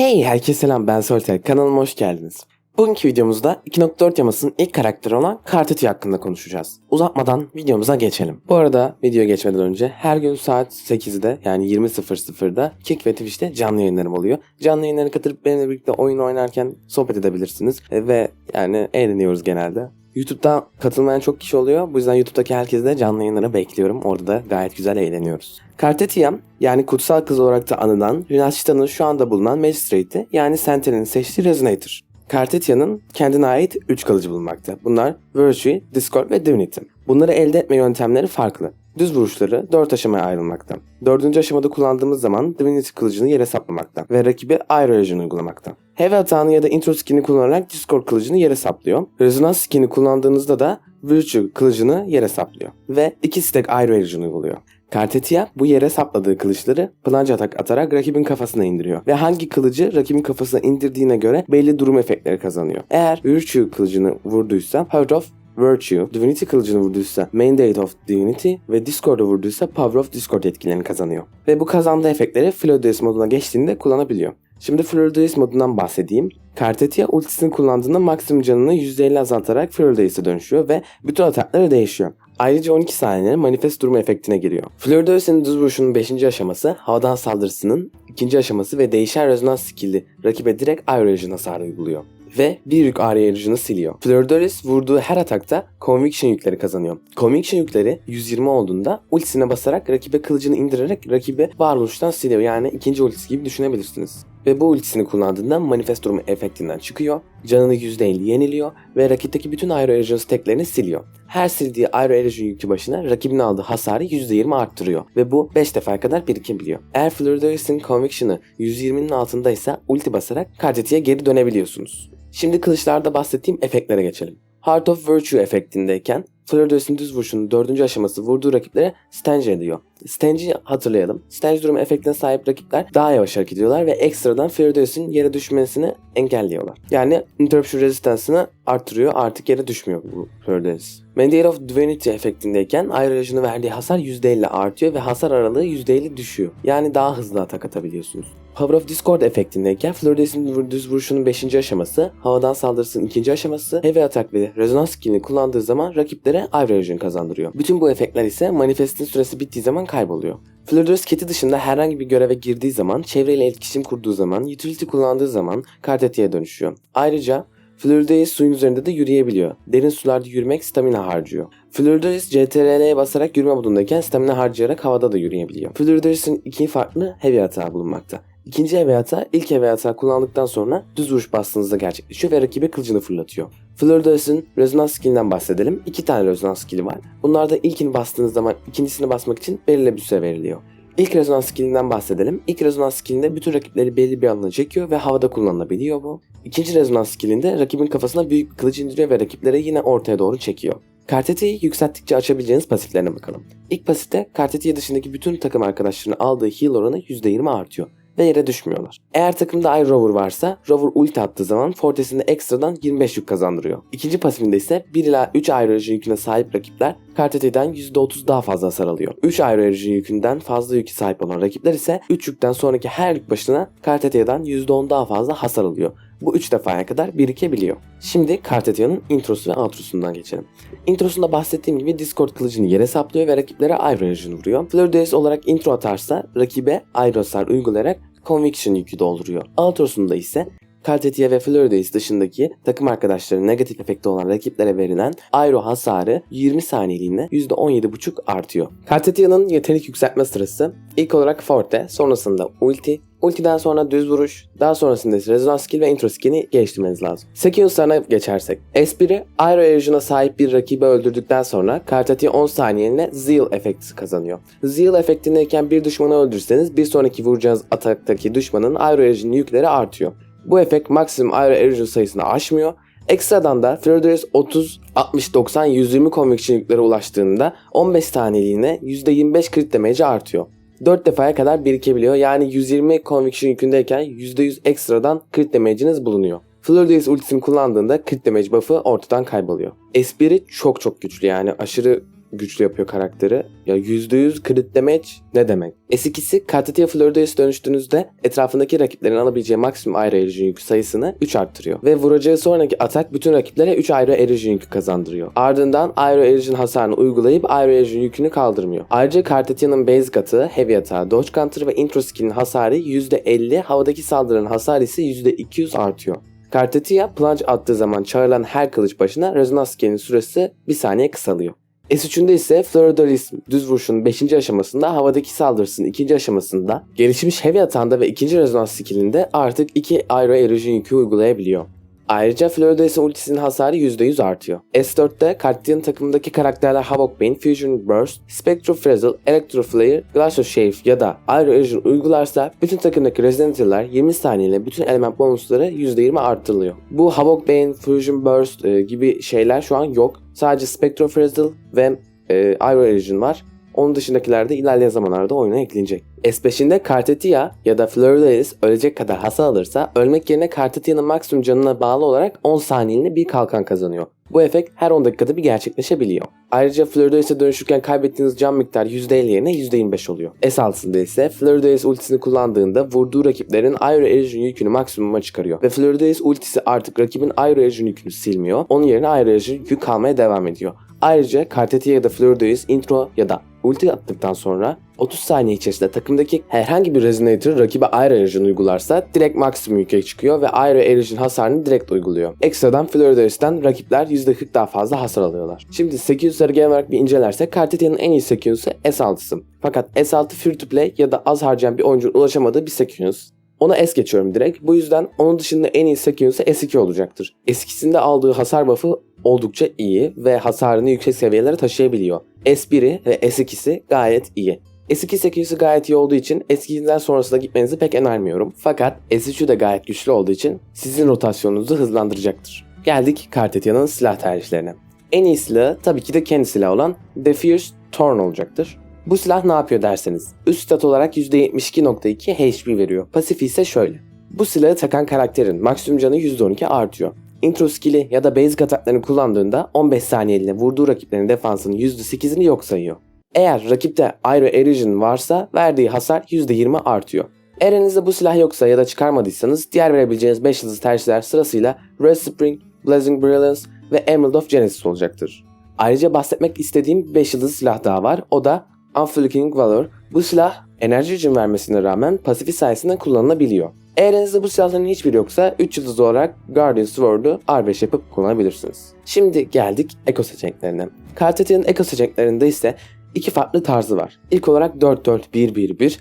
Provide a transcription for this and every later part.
Hey herkese selam ben Solter kanalıma hoş geldiniz. Bugünkü videomuzda 2.4 yamasının ilk karakteri olan Karteti hakkında konuşacağız. Uzatmadan videomuza geçelim. Bu arada video geçmeden önce her gün saat 8'de yani 20.00'da Kick ve Twitch'te canlı yayınlarım oluyor. Canlı yayınlara katılıp benimle birlikte oyun oynarken sohbet edebilirsiniz. E, ve yani eğleniyoruz genelde. YouTube'da katılmayan çok kişi oluyor. Bu yüzden YouTube'daki herkese de canlı yayınlara bekliyorum. Orada da gayet güzel eğleniyoruz. Kartetiam yani kutsal kız olarak da anılan Yunanistan'ın şu anda bulunan Magistrate'i yani Sentinel'in seçtiği Resonator. Kartetia'nın kendine ait 3 kalıcı bulunmakta. Bunlar Virtue, Discord ve Divinity. Bunları elde etme yöntemleri farklı. Düz vuruşları 4 aşamaya ayrılmakta. Dördüncü aşamada kullandığımız zaman Divinity kılıcını yere saplamakta ve rakibi Aero Erosion uygulamakta. Heavy atağını ya da intro skin'i kullanarak Discord kılıcını yere saplıyor. Resonance skin'i kullandığınızda da Virtue kılıcını yere saplıyor. Ve 2 stack Aero Erosion uyguluyor. Kartetia bu yere sapladığı kılıçları plunge atak atarak rakibin kafasına indiriyor. Ve hangi kılıcı rakibin kafasına indirdiğine göre belli durum efektleri kazanıyor. Eğer Virtue kılıcını vurduysa Power of Virtue, Divinity kılıcını vurduysa Mandate of Divinity ve Discord'u vurduysa Power of Discord etkilerini kazanıyor. Ve bu kazandığı efektleri Flawless moduna geçtiğinde kullanabiliyor. Şimdi Flawless modundan bahsedeyim. Kartetia ultisini kullandığında maksimum canını %50 azaltarak Flawless'e dönüşüyor ve bütün atakları değişiyor. Ayrıca 12 saniye manifest durumu efektine giriyor. Fleur düz vuruşunun 5. aşaması, havadan saldırısının 2. aşaması ve değişen rezonans skill'i rakibe direkt aerojen hasarı uyguluyor. Ve bir yük aerojen'i siliyor. Fleur vurduğu her atakta Conviction yükleri kazanıyor. Conviction yükleri 120 olduğunda ultisine basarak rakibe kılıcını indirerek rakibi varoluştan siliyor. Yani ikinci ultisi gibi düşünebilirsiniz. Ve bu ultisini kullandığında manifest durumu efektinden çıkıyor, canını %50 yeniliyor ve rakipteki bütün Aero Erosion steklerini siliyor. Her sildiği Aero Erosion yükü başına rakibin aldığı hasarı %20 arttırıyor ve bu 5 defa kadar birikebiliyor. Eğer Fleur Conviction'ı 120'nin altındaysa ulti basarak Karteti'ye geri dönebiliyorsunuz. Şimdi kılıçlarda bahsettiğim efektlere geçelim. Heart of Virtue efektindeyken Fleur düz vuruşunun dördüncü aşaması vurduğu rakiplere stance ediyor. Stange'i hatırlayalım. Stange durumu efektine sahip rakipler daha yavaş hareket ediyorlar ve ekstradan Fleur yere düşmesini engelliyorlar. Yani interruption resistance'ını arttırıyor artık yere düşmüyor bu Fleur Mandate of Divinity efektindeyken ayrılışını verdiği hasar %50 artıyor ve hasar aralığı %50 düşüyor. Yani daha hızlı atak atabiliyorsunuz. Power of Discord efektindeyken Fleur düz vuruşunun 5. aşaması, havadan saldırısının 2. aşaması, heavy atak ve rezonans skillini kullandığı zaman rakiplere Aversion kazandırıyor. Bütün bu efektler ise manifestin süresi bittiği zaman kayboluyor. Fleurs kiti dışında herhangi bir göreve girdiği zaman, çevreyle iletişim kurduğu zaman, utility kullandığı zaman Kartetia'ya dönüşüyor. Ayrıca Fleur suyun üzerinde de yürüyebiliyor. Derin sularda yürümek stamina harcıyor. Fleur CTRL'ye basarak yürüme modundayken stamina harcayarak havada da yürüyebiliyor. Fleur iki farklı heavy hata bulunmakta. İkinci heavy hata ilk heavy hata kullandıktan sonra düz vuruş bastığınızda gerçekleşiyor ve rakibe kılıcını fırlatıyor. Fleur rezonans skillinden bahsedelim. İki tane rezonans skilli var. Bunlarda ilkini bastığınız zaman ikincisini basmak için belirli bir süre veriliyor. İlk rezonans skillinden bahsedelim. İlk rezonans skillinde bütün rakipleri belli bir alana çekiyor ve havada kullanılabiliyor bu. İkinci rezonans skillinde rakibin kafasına büyük bir kılıç indiriyor ve rakipleri yine ortaya doğru çekiyor. Karteti'yi yükselttikçe açabileceğiniz pasiflerine bakalım. İlk pasifte Karteti dışındaki bütün takım arkadaşlarının aldığı heal oranı %20 artıyor ve yere düşmüyorlar. Eğer takımda Ay Rover varsa Rover ulti attığı zaman Fortes'inde ekstradan 25 yük kazandırıyor. İkinci pasifinde ise 1 ila 3 ayrı yüküne sahip rakipler Kartete'den %30 daha fazla hasar alıyor. 3 ayrı yükünden fazla yükü sahip olan rakipler ise 3 yükten sonraki her yük başına Kartete'den %10 daha fazla hasar alıyor. Bu 3 defaya kadar birikebiliyor. Şimdi Kartetia'nın introsu ve outrosundan geçelim. Introsunda bahsettiğim gibi Discord kılıcını yere saplıyor ve rakiplere Aero vuruyor. Fleur olarak intro atarsa rakibe Aero uygulayarak Conviction yükü dolduruyor. Outrosunda ise Kartetia ve Floridays dışındaki takım arkadaşları negatif efekti olan rakiplere verilen aero hasarı 20 saniyeliğine %17.5 artıyor. Kartetia'nın yetenek yükseltme sırası ilk olarak Forte, sonrasında Ulti, Ultiden sonra düz vuruş, daha sonrasında ise rezonans skill ve intro skill'i geliştirmeniz lazım. Sequence'larına geçersek. S1'i Aero Erosion'a sahip bir rakibi öldürdükten sonra Kartatia 10 saniyeliğine Zeal efekti kazanıyor. Zeal efektindeyken bir düşmanı öldürseniz bir sonraki vuracağınız ataktaki düşmanın Aero Erosion yükleri artıyor. Bu efekt maksimum aero erosion sayısını aşmıyor. Ekstradan da Fleur 30, 60, 90, 120 conviction yükleri ulaştığında 15 saniyeliğine %25 crit damage artıyor. 4 defaya kadar birikebiliyor. Yani 120 conviction yükündeyken %100 ekstradan crit damage'iniz bulunuyor. Fleur ultisini kullandığında crit damage buff'ı ortadan kayboluyor. S1'i çok çok güçlü yani aşırı güçlü yapıyor karakteri. Ya %100 crit damage ne demek? S2'si Kartatia Floride'ye dönüştüğünüzde etrafındaki rakiplerin alabileceği maksimum ayrı erosion yükü sayısını 3 arttırıyor. Ve vuracağı sonraki atak bütün rakiplere 3 ayrı erosion yükü kazandırıyor. Ardından ayrı erosion hasarını uygulayıp ayrı erosion yükünü kaldırmıyor. Ayrıca Kartatia'nın base katı, heavy atağı, dodge counter ve intro skill'in hasarı %50, havadaki saldırının hasarı ise %200 artıyor. Kartatia plunge attığı zaman çağrılan her kılıç başına rezonans skill'in süresi 1 saniye kısalıyor. S3'ünde ise Floridalis düz vuruşun 5. aşamasında havadaki saldırısının 2. aşamasında gelişmiş heavy atağında ve 2. rezonans skillinde artık 2 ayrı erosion yükü uygulayabiliyor. Ayrıca Floridas'ın ultisinin hasarı %100 artıyor. S4'te Cartian takımındaki karakterler Havokbane, Fusion Burst, Spectro Frazzle, Electro Flare, Glacial Shave ya da Aero Erosion uygularsa bütün takımdaki Resident'ler 20 saniyeyle bütün element bonusları %20 arttırılıyor. Bu Havokbane, Fusion Burst e, gibi şeyler şu an yok. Sadece Spectro Frazzle ve e, Aero Erosion var. Onun dışındakiler de ilerleyen zamanlarda oyuna eklenecek. S5'inde Kartetia ya da Floridalis ölecek kadar hasar alırsa ölmek yerine Kartetia'nın maksimum canına bağlı olarak 10 saniyeliğine bir kalkan kazanıyor. Bu efekt her 10 dakikada bir gerçekleşebiliyor. Ayrıca Floridalis'e dönüşürken kaybettiğiniz can miktarı %50 yerine %25 oluyor. S6'sında ise Floridalis ultisini kullandığında vurduğu rakiplerin Aero Erosion yükünü maksimuma çıkarıyor. Ve Floridalis ultisi artık rakibin Aero Erosion yükünü silmiyor. Onun yerine Aero Erosion yükü kalmaya devam ediyor. Ayrıca Kartetia ya da Floridalis intro ya da ulti attıktan sonra 30 saniye içerisinde takımdaki herhangi bir resonator rakibe Aero Erosion uygularsa direkt maksimum yüke çıkıyor ve Aero Erosion hasarını direkt uyguluyor. Ekstradan Floridalis'ten rakipler %40 daha fazla hasar alıyorlar. Şimdi Sekius'ları genel olarak bir incelersek Kartetia'nın en iyi Sekius'u S6'sı. Fakat S6 free to play ya da az harcayan bir oyuncunun ulaşamadığı bir Sekius. Ona S geçiyorum direkt. Bu yüzden onun dışında en iyi Sekius'u S2 olacaktır. S2'sinde aldığı hasar buff'ı oldukça iyi ve hasarını yüksek seviyelere taşıyabiliyor. S1'i ve S2'si gayet iyi. S2 Sekius'u gayet iyi olduğu için S2'den sonrasında gitmenizi pek önermiyorum. Fakat S3'ü de gayet güçlü olduğu için sizin rotasyonunuzu hızlandıracaktır. Geldik Kartetia'nın silah tercihlerine. En iyi silahı tabii ki de kendi silahı olan The Fierce Thorn olacaktır. Bu silah ne yapıyor derseniz, üst stat olarak %72.2 HP veriyor. Pasif ise şöyle. Bu silahı takan karakterin maksimum canı %12 artıyor. Intro skill'i ya da basic ataklarını kullandığında 15 saniyeliğine vurduğu rakiplerin defansının %8'ini yok sayıyor. Eğer rakipte Aero Erosion varsa verdiği hasar %20 artıyor. Elinizde bu silah yoksa ya da çıkarmadıysanız diğer verebileceğiniz 5 yıldız tercihler sırasıyla Red Spring, Blazing Brilliance ve Emerald of Genesis olacaktır. Ayrıca bahsetmek istediğim 5 yıldız silah daha var. O da Unflinking Valor. Bu silah enerji hücum vermesine rağmen pasifi sayesinde kullanılabiliyor. Eğer elinizde bu silahların hiçbiri yoksa 3 yıldız olarak Guardian Sword'u R5 yapıp kullanabilirsiniz. Şimdi geldik eko seçeneklerine. Kartetia'nın eko seçeneklerinde ise iki farklı tarzı var. İlk olarak 4-4-1-1-1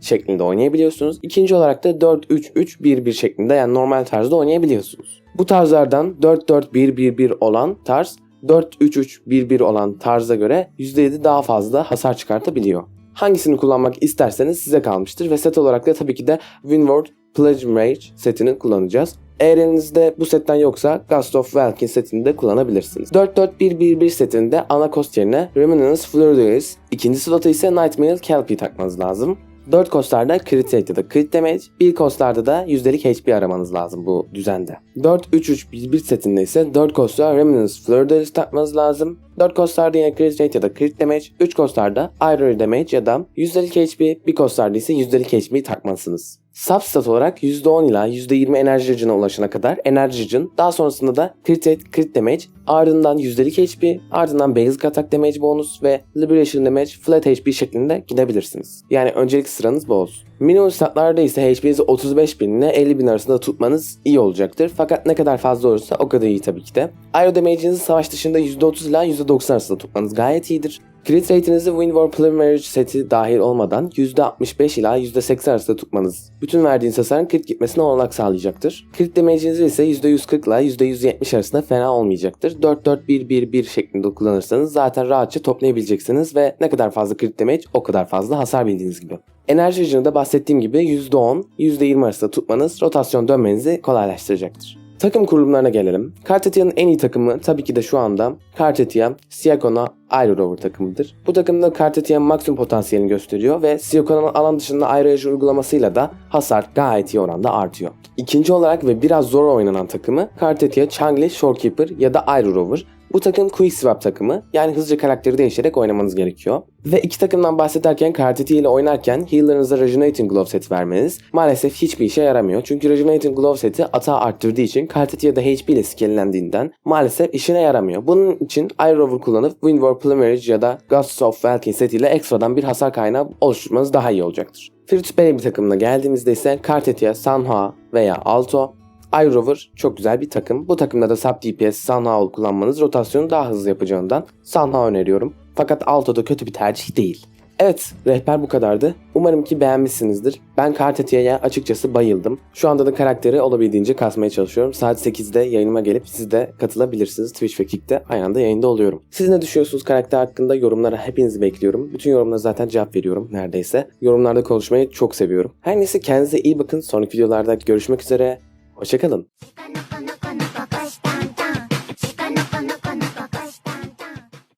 şeklinde oynayabiliyorsunuz. İkinci olarak da 4-3-3-1-1 şeklinde yani normal tarzda oynayabiliyorsunuz. Bu tarzlardan 4-4-1-1-1 olan tarz 4-3-3-1-1 olan tarza göre %7 daha fazla hasar çıkartabiliyor. Hangisini kullanmak isterseniz size kalmıştır ve set olarak da tabii ki de Winward Pledge Rage setini kullanacağız. Eğer elinizde bu setten yoksa Gust of Valkyrie setini de kullanabilirsiniz. 4-4-1-1-1 setinde ana cost yerine Remnants Floridalis, ikinci slota ise Nightmare Kelpie takmanız lazım. 4 kostlarda crit ya da crit damage, 1 kostlarda da yüzdelik HP aramanız lazım bu düzende. 4-3-3-1-1 setinde ise 4 kostar Remnants Floridalis takmanız lazım. 4 kostlarda yine crit rate ya da crit damage, 3 kostlarda Iron damage ya da yüzdelik HP, 1 kostada ise yüzdelik HP takmalısınız. Substat olarak %10 ila %20 enerji hıcına ulaşana kadar enerji hıcın, daha sonrasında da crit rate, crit damage, ardından yüzdelik HP, ardından basic attack damage bonus ve liberation damage flat HP şeklinde gidebilirsiniz. Yani öncelik sıranız bu olsun. Minimum statlarda ise HP'nizi 35 bin ile 50 bin arasında tutmanız iyi olacaktır. Fakat ne kadar fazla olursa o kadar iyi tabii ki de. Aero damage'inizi savaş dışında %30 ila %90 arasında tutmanız gayet iyidir. Crit rate'inizi Wind War Plumage seti dahil olmadan %65 ila %80 arasında tutmanız bütün verdiğiniz hasarın crit gitmesine olanak sağlayacaktır. Crit damage'inizi ise %140 ila %170 arasında fena olmayacaktır. 4-4-1-1-1 şeklinde kullanırsanız zaten rahatça toplayabileceksiniz ve ne kadar fazla crit damage o kadar fazla hasar bildiğiniz gibi. Enerji hıcını da bahsettiğim gibi %10, %20 arasında tutmanız rotasyon dönmenizi kolaylaştıracaktır. Takım kurulumlarına gelelim. Kartetia'nın en iyi takımı tabii ki de şu anda Kartetia, Siakon'a Aero Rover takımıdır. Bu takımda Kartetia maksimum potansiyelini gösteriyor ve Siakon'un alan dışında Edge uygulamasıyla da hasar gayet iyi oranda artıyor. İkinci olarak ve biraz zor oynanan takımı Kartetia, Changli, Shorekeeper ya da Aero Rover. Bu takım Quick Swap takımı yani hızlıca karakteri değiştirerek oynamanız gerekiyor. Ve iki takımdan bahsederken Kartiti ile oynarken healer'ınıza Rejuvenating Glove seti vermeniz maalesef hiçbir işe yaramıyor. Çünkü Rejuvenating Glove seti atağı arttırdığı için Kartiti ya da HP ile skilllendiğinden maalesef işine yaramıyor. Bunun için Iron Rover kullanıp Wind War Plumage ya da Gusts of Valkyrie setiyle ekstradan bir hasar kaynağı oluşturmanız daha iyi olacaktır. Free to play bir takımına geldiğimizde ise Kartetia, Sanhua veya Alto iRover çok güzel bir takım. Bu takımda da Sub DPS Sanhao kullanmanız rotasyonu daha hızlı yapacağından Sanhao öneriyorum. Fakat Alto da kötü bir tercih değil. Evet, rehber bu kadardı. Umarım ki beğenmişsinizdir. Ben Kartetia'ya açıkçası bayıldım. Şu anda da karakteri olabildiğince kasmaya çalışıyorum. Saat 8'de yayınıma gelip siz de katılabilirsiniz. Twitch ve Kick'te aynı anda yayında oluyorum. Siz ne düşünüyorsunuz karakter hakkında? Yorumlara hepinizi bekliyorum. Bütün yorumlara zaten cevap veriyorum neredeyse. Yorumlarda konuşmayı çok seviyorum. Her neyse kendinize iyi bakın. Sonraki videolarda görüşmek üzere. Hoşçakalın.